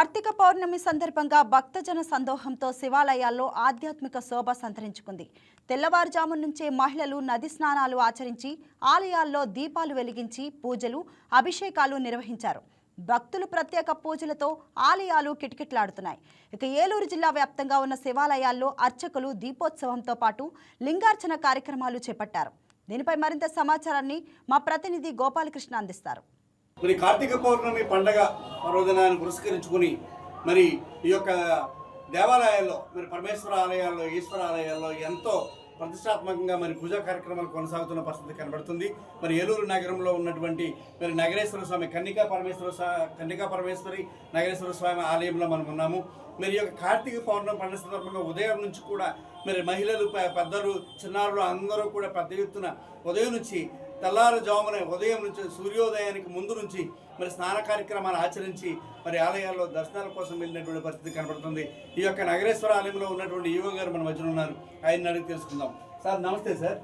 కార్తీక పౌర్ణమి సందర్భంగా భక్తజన సందోహంతో శివాలయాల్లో ఆధ్యాత్మిక శోభ సంతరించుకుంది. తెల్లవారుజాము నుంచే మహిళలు నది స్నానాలు ఆచరించి ఆలయాల్లో దీపాలు వెలిగించి పూజలు అభిషేకాలు నిర్వహించారు. భక్తులు ప్రత్యేక పూజలతో ఆలయాలు కిటకిటలాడుతున్నాయి. ఇక ఏలూరు జిల్లా వ్యాప్తంగా ఉన్న శివాలయాల్లో అర్చకులు దీపోత్సవంతో పాటు లింగార్చన కార్యక్రమాలు చేపట్టారు. దీనిపై మరింత సమాచారాన్ని మా ప్రతినిధి గోపాలకృష్ణ అందిస్తారు. మరి కార్తీక పౌర్ణమి పండగ పర్వదినాన్ని పురస్కరించుకుని మరి ఈ యొక్క దేవాలయాల్లో మరి పరమేశ్వర ఆలయాల్లో ఈశ్వర ఆలయాల్లో ఎంతో ప్రతిష్టాత్మకంగా మరి పూజా కార్యక్రమాలు కొనసాగుతున్న పరిస్థితి కనబడుతుంది. మరి ఏలూరు నగరంలో ఉన్నటువంటి మరి నగరేశ్వర స్వామి కన్నికా పరమేశ్వర కన్నికా పరమేశ్వరి నగరేశ్వర స్వామి ఆలయంలో మనం ఉన్నాము. మరి యొక్క కార్తీక పౌర్ణమి పండుగ సందర్భంగా ఉదయం నుంచి కూడా మరి మహిళలు పెద్దలు చిన్నారులు అందరూ కూడా పెద్ద ఎత్తున ఉదయం నుంచి తెల్లారుజామున ఉదయం నుంచి సూర్యోదయానికి ముందు నుంచి మరి స్నాన కార్యక్రమాలు ఆచరించి మరి ఆలయాల్లో దర్శనాల కోసం వెళ్ళినటువంటి పరిస్థితి కనబడుతుంది ఈ యొక్క నగరేశ్వర ఆలయంలో ఉన్నటువంటి యువ గారు మన మధ్యన ఉన్నారు. ఆయన అడిగి తెలుసుకుందాం. సార్ నమస్తే సార్.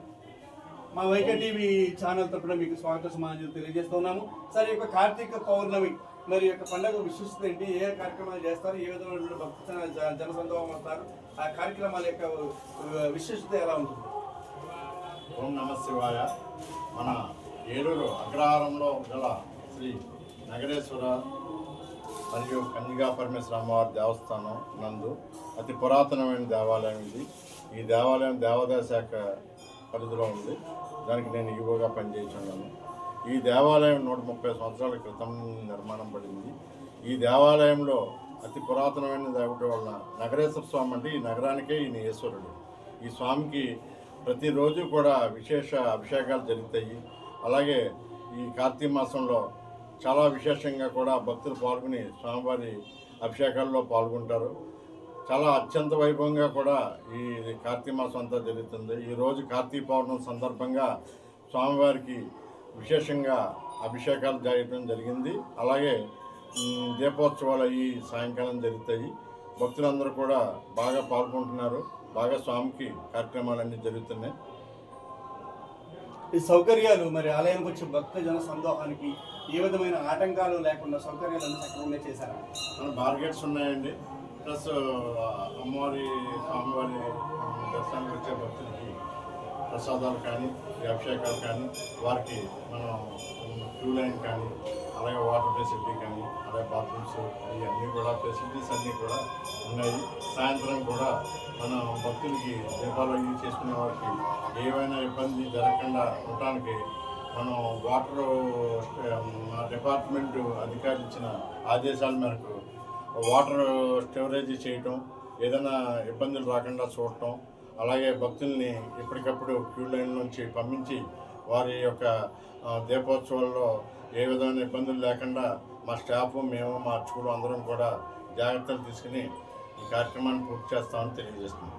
మా వైకే టీవీ ఛానల్ తరపున మీకు స్వాగత సమాజం తెలియజేస్తున్నాము సార్ ఈ యొక్క కార్తీక పౌర్ణమి మరి ఈ యొక్క పండుగ విశిష్టత ఏంటి? ఏ కార్యక్రమాలు చేస్తారు? ఏ విధమైనటువంటి భక్త జన- జనసందోహం వస్తారు? ఆ కార్యక్రమాల యొక్క విశిష్టత ఎలా ఉంటుంది? ఓం నమ శివాయ. మన ఏలూరు అగ్రహారంలో గల శ్రీ నగరేశ్వర మరియు కన్యగా పరమేశ్వర అమ్మవారి దేవస్థానం నందు అతి పురాతనమైన దేవాలయం ఇది. ఈ దేవాలయం దేవాదాయ శాఖ పరిధిలో ఉంది. దానికి నేను ఈవోగా పనిచేస్తున్నాను ఈ దేవాలయం నూట ముప్పై సంవత్సరాల క్రితం నిర్మాణం పడింది. ఈ దేవాలయంలో అతి పురాతనమైన దేవుడి వలన నగరేశ్వర స్వామి అంటే ఈ నగరానికే ఈయన ఈశ్వరుడు. ఈ స్వామికి ప్రతిరోజు కూడా విశేష అభిషేకాలు జరుగుతాయి. అలాగే ఈ కార్తీక మాసంలో చాలా విశేషంగా కూడా భక్తులు పాల్గొని స్వామివారి అభిషేకాల్లో పాల్గొంటారు. చాలా అత్యంత వైభవంగా కూడా ఈ కార్తీక మాసం అంతా జరుగుతుంది. ఈరోజు కార్తీక పౌర్ణమి సందర్భంగా స్వామివారికి విశేషంగా అభిషేకాలు జరగడం జరిగింది. అలాగే దీపోత్సవాలు ఈ సాయంకాలం జరుగుతాయి. భక్తులందరూ కూడా బాగా పాల్గొంటున్నారు. బాగా స్వామికి కార్యక్రమాలన్నీ జరుగుతున్నాయి. ఈ సౌకర్యాలు మరి ఆలయానికి వచ్చే భక్త జన సందోహానికి ఏ విధమైన ఆటంకాలు లేకుండా సౌకర్యాలను సక్రమంగా చేశారా? మన బార్గెట్స్ ఉన్నాయండి. ప్లస్ అమ్మవారి స్వామివారి దర్శనానికి వచ్చే భక్తులకి ప్రసాదాలు కానీ అభిషేకాలు కానీ వారికి మనం క్యూ లైన్ కానీ అలాగే వాటర్ ఫెసిలిటీ కానీ అలాగే బాత్రూమ్స్ ఇవన్నీ కూడా ఫెసిలిటీస్ అన్నీ కూడా ఉన్నాయి. సాయంత్రం కూడా మనం భక్తులకి దీపావళి చేసుకునే వారికి ఏవైనా ఇబ్బంది జరగకుండా ఉండటానికి మనం వాటర్ డిపార్ట్మెంట్ um, అధికారులు ఇచ్చిన ఆదేశాల మేరకు వాటర్ స్టోరేజ్ చేయటం ఏదైనా ఇబ్బందులు రాకుండా చూడటం అలాగే భక్తుల్ని ఎప్పటికప్పుడు క్యూ లైన్ నుంచి పంపించి వారి యొక్క దీపోత్సవాల్లో ఏ విధమైన ఇబ్బందులు లేకుండా మా స్టాఫ్ మేము మా అర్చకులు అందరం కూడా జాగ్రత్తలు తీసుకుని ఈ కార్యక్రమాన్ని పూర్తి చేస్తామని తెలియజేస్తున్నాం.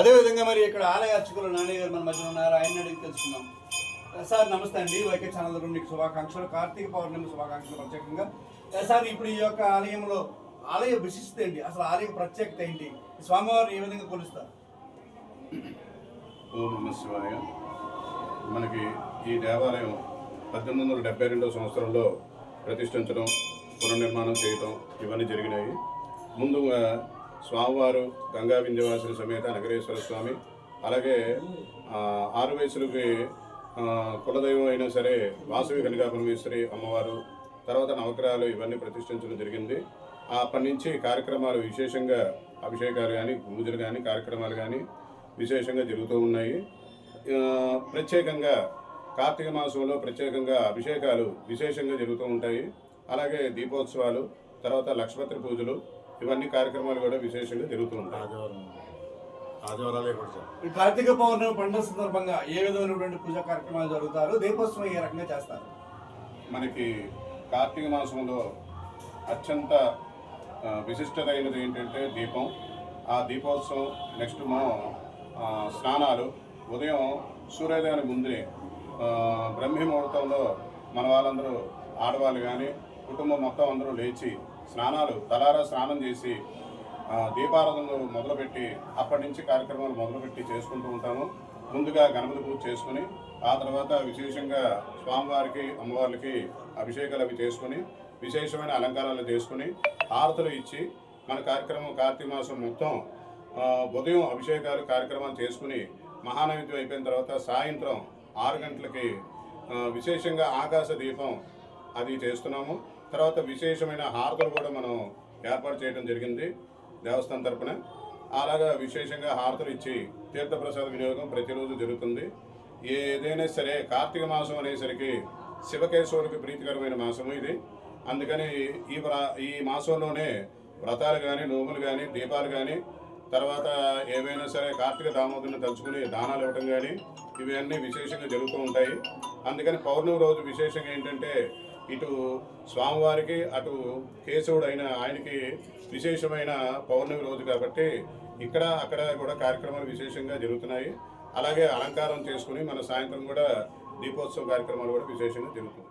అదేవిధంగా మరి ఇక్కడ ఆలయ అర్చకులు నాని గారు మన మధ్య ఉన్నారు. ఆయన అడిగి తెలుసుకుందాం. సార్ నమస్తే అండి. వైకే ఛానల్ మీకు శుభాకాంక్షలు. కార్తీక పౌర్ణమి శుభాకాంక్షలు ప్రత్యేకంగా. సార్ ఇప్పుడు ఈ యొక్క ఆలయంలో ఆలయ విశిష్టత ఏంటి? అసలు ఆలయ ప్రత్యేకత ఏంటి? స్వామివారిని ఏ విధంగా కొలుస్తారు? ఓం నమ శివాయ. మనకి ఈ దేవాలయం పద్దెనిమిది వందల డెబ్బై రెండవ సంవత్సరంలో ప్రతిష్ఠించడం పునర్నిర్మాణం చేయటం ఇవన్నీ జరిగినాయి. ముందుగా స్వామివారు గంగా వింధ్యవాసుని సమేత నగరేశ్వర స్వామి అలాగే ఆరు వయసులకి కులదైవం అయినా సరే వాసవి కనికా పరమేశ్వరి అమ్మవారు తర్వాత నవగ్రహాలు ఇవన్నీ ప్రతిష్ఠించడం జరిగింది. అప్పటి నుంచి కార్యక్రమాలు విశేషంగా అభిషేకాలు కానీ పూజలు కానీ కార్యక్రమాలు కానీ విశేషంగా జరుగుతూ ఉన్నాయి. ప్రత్యేకంగా కార్తీక మాసంలో ప్రత్యేకంగా అభిషేకాలు విశేషంగా జరుగుతూ ఉంటాయి. అలాగే దీపోత్సవాలు తర్వాత లక్ష్మత్రి పూజలు ఇవన్నీ కార్యక్రమాలు కూడా విశేషంగా జరుగుతూ ఉంటాయి. ఈ కార్తీక పౌర్ణమి పండుగ సందర్భంగా ఏ విధమైనటువంటి పూజా కార్యక్రమాలు జరుగుతారు? దీపోత్సవం ఏ రకంగా చేస్తారు? మనకి కార్తీక మాసంలో అత్యంత ఆ, విశిష్టత అయినది ఏంటంటే దీపం. ఆ దీపోత్సవం నెక్స్ట్ మనం స్నానాలు ఉదయం సూర్యోదయానికి ముందే బ్రహ్మీ ముహూర్తంలో మన వాళ్ళందరూ ఆడవాళ్ళు కానీ కుటుంబం మొత్తం అందరూ లేచి స్నానాలు తలారా స్నానం చేసి దీపారాధనలు మొదలుపెట్టి అప్పటి నుంచి కార్యక్రమాలు మొదలుపెట్టి చేసుకుంటూ ఉంటాము. ముందుగా గణపతి పూజ చేసుకుని ఆ తర్వాత విశేషంగా స్వామివారికి అమ్మవార్లకి అభిషేకాలు అవి చేసుకుని విశేషమైన అలంకారాలు చేసుకుని హారతులు ఇచ్చి మన కార్యక్రమం కార్తీక మాసం మొత్తం ఉదయం అభిషేకాలు కార్యక్రమాలు చేసుకుని మహానైవేద్యం అయిపోయిన తర్వాత సాయంత్రం ఆరు గంటలకి విశేషంగా ఆకాశ దీపం అది చేస్తున్నాము. తర్వాత విశేషమైన హారతులు కూడా మనం ఏర్పాటు చేయడం జరిగింది దేవస్థానం తరపున. అలాగా విశేషంగా హారతులు ఇచ్చి తీర్థప్రసాద వినియోగం ప్రతిరోజు జరుగుతుంది. ఏదైనా సరే కార్తీక మాసం అనేసరికి శివకేశవులకు ప్రీతికరమైన మాసము ఇది. అందుకని ఈ ఈ మాసంలోనే వ్రతాలు కానీ నోములు కానీ దీపాలు కానీ తర్వాత ఏవైనా సరే కార్తీక దామోదరుని తలుచుకుని దానాలు ఇవ్వటం కానీ ఇవన్నీ విశేషంగా జరుగుతూ ఉంటాయి. అందుకని పౌర్ణమి రోజు విశేషంగా ఏంటంటే ఇటు స్వామివారికి అటు కేశవుడు అయిన ఆయనకి విశేషమైన పౌర్ణమి రోజు కాబట్టి ఇక్కడ అక్కడ కూడా కార్యక్రమాలు విశేషంగా జరుగుతున్నాయి. అలాగే అలంకారం చేసుకుని మన సాయంత్రం కూడా దీపోత్సవ కార్యక్రమాలు కూడా విశేషంగా జరుగుతున్నాయి.